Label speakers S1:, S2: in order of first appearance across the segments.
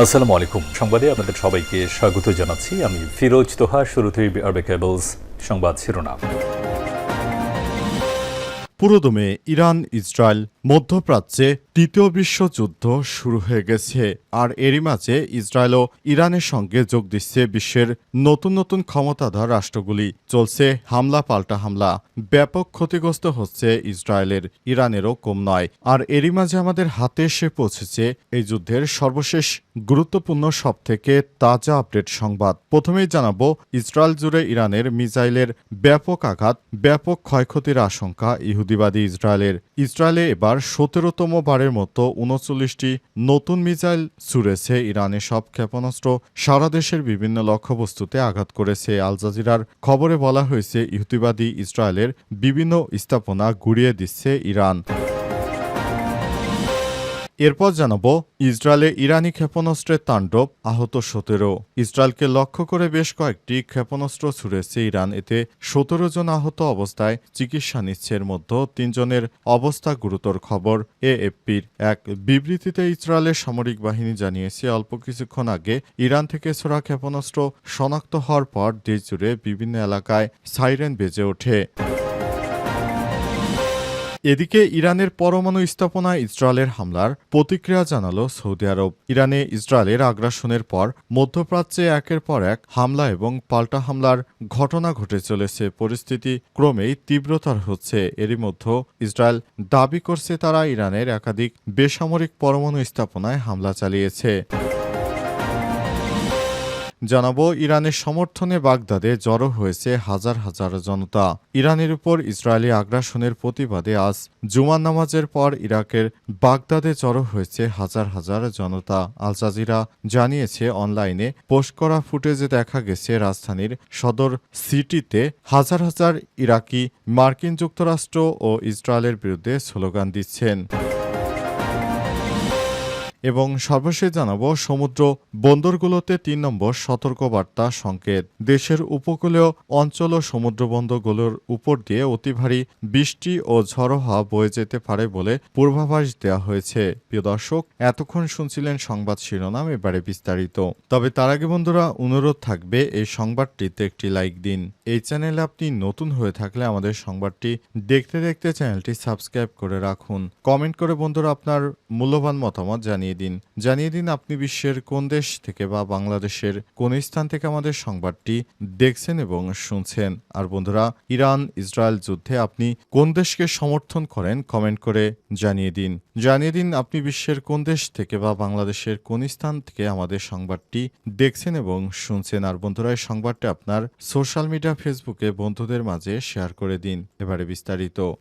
S1: আসসালামু আলাইকুম। সংবাদে আপনাদের সবাইকে স্বাগত জানাচ্ছি। আমি ফিরোজ তোহা শুরুতেই আরবে কেবলস সংবাদ শিরোনাম।
S2: পুরোদমে ইরান, ইসরায়েল মধ্যপ্রাচ্যে তৃতীয় বিশ্বযুদ্ধ শুরু হয়ে গেছে, আর এরই মাঝে ইসরায়েল ও ইরানের সঙ্গে যোগ দিচ্ছে বিশ্বের নতুন নতুন ক্ষমতাধর রাষ্ট্রগুলি। চলছে হামলা পাল্টা হামলা। ব্যাপক ক্ষতিগ্রস্ত হচ্ছে ইসরায়েলের, ইরানেরও কম নয়। আর এরই মাঝে আমাদের হাতে এসে পৌঁছেছে এই যুদ্ধের সর্বশেষ গুরুত্বপূর্ণ সবথেকে তাজা আপডেট সংবাদ। প্রথমেই জানাব, ইসরায়েল জুড়ে ইরানের মিসাইলের ব্যাপক আঘাত, ব্যাপক ক্ষয়ক্ষতির আশঙ্কা ইহুদিবাদী ইসরায়েলের। ইসরায়েলে এবার সতেরোতম বারের মতো উনচল্লিশটি নতুন মিসাইল ছুড়েছে ইরানের সব ক্ষেপণাস্ত্র। সারা দেশের বিভিন্ন লক্ষ্যবস্তুতে আঘাত করেছে আল জাজিরার। খবরে বলা হয়েছে ইহুতিবাদী ইসরায়েলের বিভিন্ন স্থাপনা গুড়িয়ে দিচ্ছে ইরান। এরপর জানাব, ইসরায়েলে ইরানি ক্ষেপণাস্ত্রের তাণ্ডব আহত সতেরো। ইসরায়েলকে লক্ষ্য করে বেশ কয়েকটি ক্ষেপণাস্ত্র ছুড়েছে ইরান। এতে সতেরো জন আহত অবস্থায় চিকিৎসা নিচ্ছে। এর মধ্যে তিনজনের অবস্থা গুরুতর খবর এএফপির। এক বিবৃতিতে ইসরায়েলের সামরিক বাহিনী জানিয়েছে, অল্প কিছুক্ষণ আগে ইরান থেকে ছোড়া ক্ষেপণাস্ত্র শনাক্ত হওয়ার পর দেশ জুড়ে বিভিন্ন এলাকায় সাইরেন বেজে ওঠে। এদিকে ইরানের পরমাণু স্থাপনায় ইসরায়েলের হামলার প্রতিক্রিয়া জানালো সৌদি আরব। ইরানে ইসরায়েলের আগ্রাসনের পর মধ্যপ্রাচ্যে একের পর এক হামলা এবং পাল্টা হামলার ঘটনা ঘটে চলেছে। পরিস্থিতি ক্রমেই তীব্রতর হচ্ছে। এরই মধ্যে ইসরায়েল দাবি করছে তারা ইরানের একাধিক বেসামরিক পরমাণু স্থাপনায় হামলা চালিয়েছে। জানাব, ইরানের সমর্থনে বাগদাদে জড়ো হয়েছে হাজার হাজার জনতা। ইরানের উপর ইসরায়েলি আগ্রাসনের প্রতিবাদে আজ জুমার নামাজের পর ইরাকের বাগদাদে জড়ো হয়েছে হাজার হাজার জনতা। আল জাজিরা জানিয়েছে, অনলাইনে পোস্ট করা ফুটেজে দেখা গেছে, রাজধানীর সদর সিটিতে হাজার হাজার ইরাকি মার্কিন যুক্তরাষ্ট্র ও ইসরায়েলের বিরুদ্ধে স্লোগান দিচ্ছেন। এবং সর্বশেষ জানাব, সমুদ্র বন্দরগুলোতে তিন নম্বর সতর্কবার্তা সংকেত। দেশের উপকূলীয় অঞ্চল ও সমুদ্রবন্দরগুলোর উপর দিয়ে অতি ভারী বৃষ্টি ও ঝড়ো হাওয়া বয়ে যেতে পারে বলে পূর্বাভাস দেওয়া হয়েছে। প্রিয় দর্শক, এতক্ষণ শুনছিলেন সংবাদ শিরোনাম, এবারে বিস্তারিত। তবে তার আগে বন্ধুরা, অনুরোধ থাকবে এই সংবাদটিতে একটি লাইক দিন। এই চ্যানেলে আপনি নতুন হয়ে থাকলে আমাদের সংবাদটি দেখতে দেখতে চ্যানেলটি সাবস্ক্রাইব করে রাখুন। কমেন্ট করে বন্ধুরা আপনার মূল্যবান মতামত জানিয়ে দিন। জানিয়ে দিন আপনি বিশ্বের কোন দেশ থেকে বা বাংলাদেশের কোন স্থান থেকে আমাদের সংবাদটি দেখছেন এবং শুনছেন। আর বন্ধুরা, ইরান, ইসরায়েল যুদ্ধে আপনি কোন দেশকে সমর্থন করেন কমেন্ট করে জানিয়ে দিন। জানিয়ে দিন আপনি বিশ্বের কোন দেশ থেকে বা বাংলাদেশের কোন স্থান থেকে আমাদের সংবাদটি দেখছেন এবং শুনছেন। আর বন্ধুরা, এই সংবাদটি আপনার সোশ্যাল মিডিয়া, ফেসবুকে বন্ধুদের মাঝে শেয়ার করে দিন। এবারে বিস্তারিত।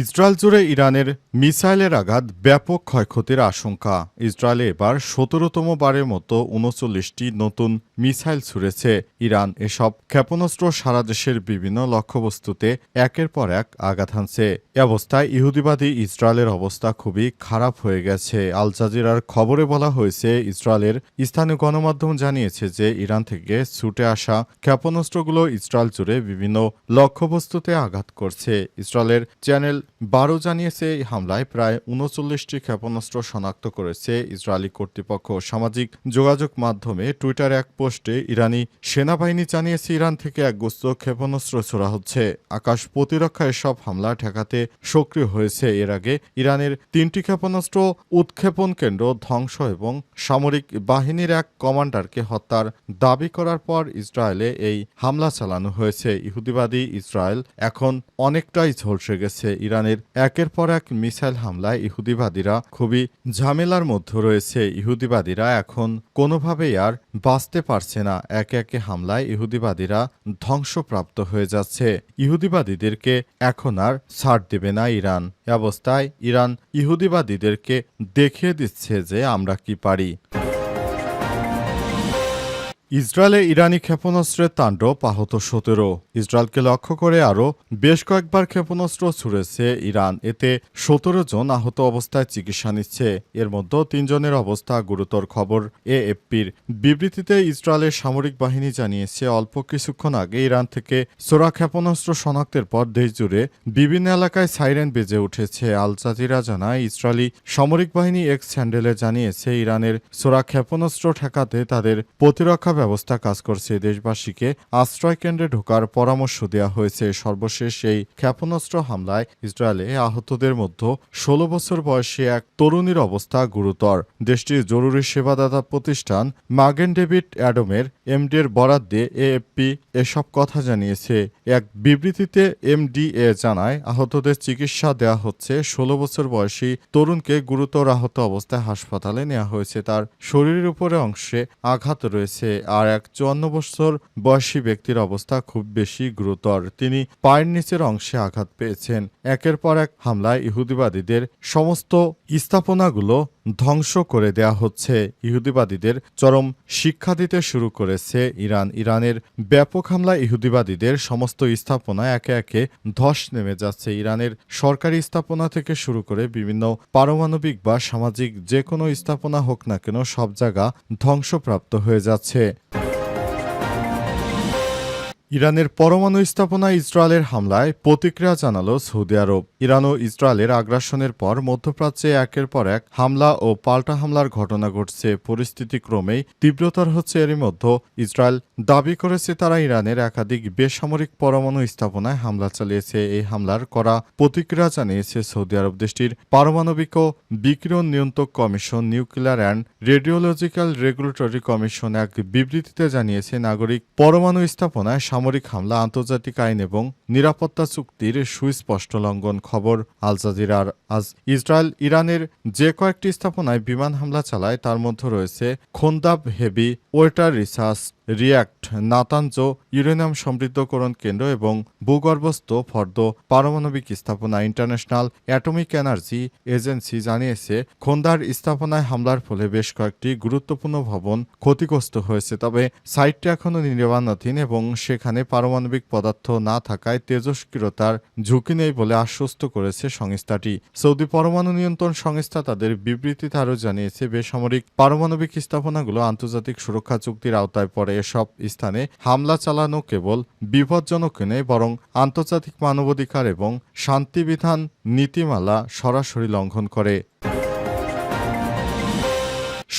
S2: ইসরায়েল জুড়ে ইরানের মিসাইলের আঘাত ব্যাপক ক্ষয়ক্ষতির আশঙ্কা। ইসরায়েলে এবার সতেরোতম বারের মতো উনচল্লিশটি নতুন মিসাইল ছুড়েছে। ইরান এসব ক্ষেপণাস্ত্র সারা দেশের বিভিন্ন লক্ষ্যবস্তুতে একের পর এক আঘাত হানছে। এ অবস্থায় ইহুদিবাদী ইসরায়েলের অবস্থা খুবই খারাপ হয়ে গেছে। আল জাজিরার খবরে বলা হয়েছে, ইসরায়েলের স্থানীয় গণমাধ্যম জানিয়েছে যে ইরান থেকে ছুটে আসা ক্ষেপণাস্ত্রগুলো ইসরায়েল জুড়ে বিভিন্ন লক্ষ্যবস্তুতে আঘাত করছে। ইসরায়েলের চ্যানেল বারো জানিয়েছে এই হামলায় প্রায় উনচল্লিশটি ক্ষেপণাস্ত্র শনাক্ত করেছে ইসরায়েলি কর্তৃপক্ষ। সামাজিক যোগাযোগ মাধ্যমে টুইটার এক পোস্টে ইরানি সেনাবাহিনী জানিয়েছে ইরান থেকে একগুচ্ছ ক্ষেপণাস্ত্র ছোড়া হচ্ছে। আকাশ প্রতিরক্ষা এসব হামলা ঠেকাতে সক্রিয় হয়েছে। এর আগে ইরানের তিনটি ক্ষেপণাস্ত্র, উৎক্ষেপণ কেন্দ্র, ধ্বংস এবং সামরিক বাহিনীর এক কমান্ডারকে হত্যার দাবি করার পর ইসরায়েলে এই হামলা চালানো হয়েছে। ইহুদিবাদী ইসরায়েল এখন অনেকটাই ঝলসে গেছে। ইরানের একের পর এক মিসাইল হামলায় ইহুদিবাদীরা খুবই ঝামেলার মধ্যে রয়েছে। ইহুদিবাদীরা এখন কোনোভাবেই আর বাঁচতে পারছে না। একে একে হামলায় ইহুদিবাদীরা ধ্বংসপ্রাপ্ত হয়ে যাচ্ছে। ইহুদিবাদীদেরকে এখন আর ছাড় দেবে না ইরান। অবস্থায় ইরান ইহুদিবাদীদেরকে দেখিয়ে দিচ্ছে যে আমরা কি পারি। ইসরায়েলে ইরানি ক্ষেপণাস্ত্রের তাণ্ডব আহত সতেরো। ইসরায়েলকে লক্ষ্য করে আরও বেশ কয়েকবার ক্ষেপণাস্ত্র ছুড়েছে ইরান। এতে সতেরো জন আহত অবস্থায় চিকিৎসা নিচ্ছে। এর মধ্যে তিনজনের অবস্থা গুরুতর খবর এএফপির। বিবৃতিতে ইসরায়েলের সামরিক বাহিনী জানিয়েছে, অল্প কিছুক্ষণ আগে ইরান থেকে সোরা ক্ষেপণাস্ত্র শনাক্তের পর দেশজুড়ে বিভিন্ন এলাকায় সাইরেন বেজে উঠেছে। আল জাজিরা জানায়, ইসরায়েলি সামরিক বাহিনী এক্স স্যান্ডেলে জানিয়েছে, ইরানের সোরা ক্ষেপণাস্ত্র ঠেকাতে তাদের প্রতিরক্ষা ব্যবস্থা কাজ করছে দেশবাসীকে। আশ্রয় কেন্দ্রে ঢোকার পরামর্শ দেওয়া হয়েছে। সর্বশেষ এই ক্ষেপণাস্ত্র হামলায় ইসরায়েলে আহতদের মধ্যে ষোলো বছর বয়সী এক তরুণীর অবস্থা গুরুতর। দেশটির জরুরি সেবাদাতা প্রতিষ্ঠান মাগেন ডেভিড অ্যাডমের এমডির বরাদ দিয়ে এএফপি এসব কথা জানিয়েছে। এক বিবৃতিতে এমডিএ জানায়, আহতদের চিকিৎসা দেওয়া হচ্ছে। ষোলো বছর বয়সী তরুণকে গুরুতর আহত অবস্থায় হাসপাতালে নেওয়া হয়েছে। তার শরীরের উপরে অংশে আঘাত রয়েছে। আর এক চুয়ান্ন বছর বয়সী ব্যক্তির অবস্থা খুব বেশি গুরুতর। তিনি পায়ের নিচের অংশে আঘাত পেয়েছেন। একের পর এক হামলায় ইহুদিবাদীদের সমস্ত স্থাপনাগুলো ধ্বংস করে দেয়া হচ্ছে। ইহুদিবাদীদের চরম শিক্ষা দিতে শুরু করেছে ইরান। ইরানের ব্যাপক হামলায় ইহুদিবাদীদের সমস্ত স্থাপনা একে একে ধস নেমে যাচ্ছে। ইরানের সরকারি স্থাপনা থেকে শুরু করে বিভিন্ন পারমাণবিক বা সামাজিক যে কোনো স্থাপনা হোক না কেন সব জায়গা ধ্বংসপ্রাপ্ত হয়ে যাচ্ছে। ইরানের পরমাণু স্থাপনা ইসরায়েলের হামলায় প্রতিক্রিয়া জানালো সৌদি আরব। ইরান ও ইসরায়েলের আগ্রাসনের পর মধ্যপ্রাচ্যে একের পর এক হামলা ও পাল্টা হামলার ঘটনা ঘটছে। পরিস্থিতি ক্রমেই তীব্রতর হচ্ছে এরই মধ্যে। ইসরায়েল দাবি করেছে তারা ইরানের একাধিক বেসামরিক পরমাণু স্থাপনায় হামলা চালিয়েছে। এই হামলার করা প্রতিক্রিয়া জানিয়েছে সৌদি আরব দেশটির পারমাণবিক ও বিকিরণ নিয়ন্ত্রক commission, nuclear and radiological regulatory commission এক বিবৃতিতে জানিয়েছে, নাগরিক পরমাণু স্থাপনায় সামরিক হামলা, আন্তর্জাতিক আইন এবং নিরাপত্তা চুক্তির সুস্পষ্ট লঙ্ঘন খবর। আল জাজিরার আজ ইসরায়েল, ইরানের যে কয়েকটি স্থাপনায় বিমান হামলা চালায়, তার মধ্যে রয়েছে Khondab heavy water research reactor Natanz uranium সমৃদ্ধকরণ কেন্দ্র এবং ভূগর্ভস্থ ফর্দ পারমাণবিক স্থাপনা ইন্টারন্যাশনাল অ্যাটমিক এনার্জি এজেন্সি জানিয়েছে, খোন্দার স্থাপনায় হামলার ফলে বেশ কয়েকটি গুরুত্বপূর্ণ ভবন ক্ষতিগ্রস্ত হয়েছে। তবে সাইটটি এখনও নির্মাণাধীন এবং সেখানে পারমাণবিক পদার্থ না থাকায় তেজস্ক্রিয়তার ঝুঁকি নেই বলে আশ্বস্ত করেছে সংস্থাটি। সৌদি পরমাণু নিয়ন্ত্রণ সংস্থা তাদের বিবৃতিতে আরও জানিয়েছে, বেসামরিক পারমাণবিক স্থাপনাগুলো আন্তর্জাতিক সুরক্ষা চুক্তির আওতায় পড়ে। এসব স্থানে হামলা চালানো কেবল বিপজ্জনক নেই বরং আন্তর্জাতিক মানবাধিকার এবং শান্তিবিধান নীতিমালা সরাসরি লঙ্ঘন করে।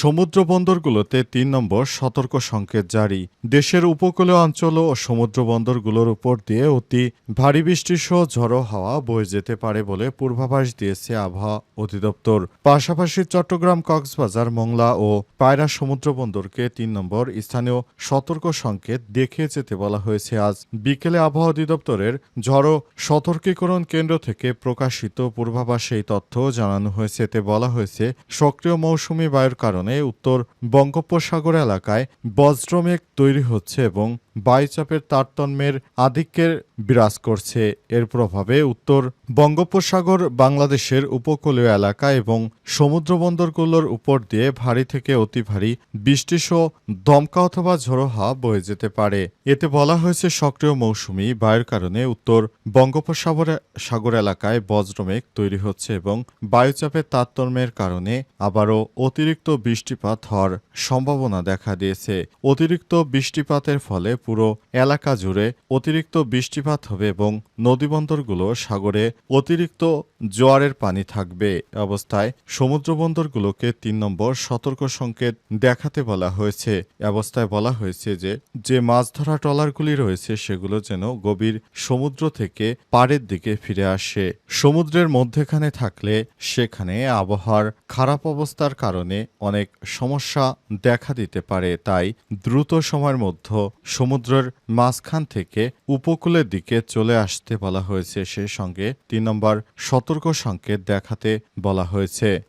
S2: সমুদ্র বন্দরগুলোতে তিন নম্বর সতর্ক সংকেত জারি। দেশের উপকূলীয় অঞ্চল ও সমুদ্র বন্দরগুলোর উপর দিয়ে অতি ভারী বৃষ্টি সহ ঝড়ো হাওয়া বয়ে যেতে পারে বলে পূর্বাভাস দিয়েছে আবহাওয়া অধিদপ্তর। পাশাপাশি চট্টগ্রাম, কক্সবাজার, মোংলা ও পায়রা সমুদ্র বন্দরকে তিন নম্বর স্থানীয় সতর্ক সংকেত দেখিয়ে যেতে বলা হয়েছে আজ। বিকেলে আবহাওয়া অধিদপ্তরের ঝড়ো সতর্কীকরণ কেন্দ্র থেকে প্রকাশিত পূর্বাভাসে এই তথ্য জানানো হয়েছে। এতে বলা হয়েছে, সক্রিয় মৌসুমি বায়ুর কারণে উত্তর বঙ্গোপসাগর এলাকায় বজ্রমেঘ তৈরি হচ্ছে এবং বায়ুচাপের তারতম্যের আধিক্যের বিরাজ করছে। এর প্রভাবে উত্তর বঙ্গোপসাগর বাংলাদেশের উপকূলীয় এলাকা এবং সমুদ্র বন্দরগুলোর উপর দিয়ে ভারী থেকে অতি ভারী বৃষ্টিসহ দমকা অথবা ঝোড়ো হাওয়া বয়ে যেতে পারে। এতে বলা হয়েছে সক্রিয় মৌসুমি বায়ুর কারণে উত্তর বঙ্গোপসাগর সাগর এলাকায় বজ্রমেঘ তৈরি হচ্ছে এবং বায়ুচাপের তারতম্যের কারণে আবারও অতিরিক্ত বৃষ্টিপাত হওয়ার সম্ভাবনা দেখা দিয়েছে। অতিরিক্ত বৃষ্টিপাতের ফলে পুরো এলাকা জুড়ে অতিরিক্ত বৃষ্টিপাত হবে এবং নদীবন্দরগুলো সাগরে অতিরিক্ত জোয়ারের পানি থাকবে অবস্থায় সমুদ্রবন্দরগুলোকে তিন নম্বর সতর্ক সংকেত দেখাতে বলা হয়েছে। অবস্থায় বলা হয়েছে যে যে মাছ ধরা ট্রলারগুলি রয়েছে সেগুলো যেন গভীর সমুদ্র থেকে পাড়ের দিকে ফিরে আসে। সমুদ্রের মধ্যেখানে থাকলে সেখানে আবহাওয়ার খারাপ অবস্থার কারণে অনেক সমস্যা দেখা দিতে পারে, তাই দ্রুত সময়ের মধ্যে সমুদ্রের মাঝখান থেকে উপকূলের দিকে চলে আসতে বলা হয়েছে। সে সঙ্গে তিন নম্বর সতর্ক সংকেত দেখাতে বলা হয়েছে।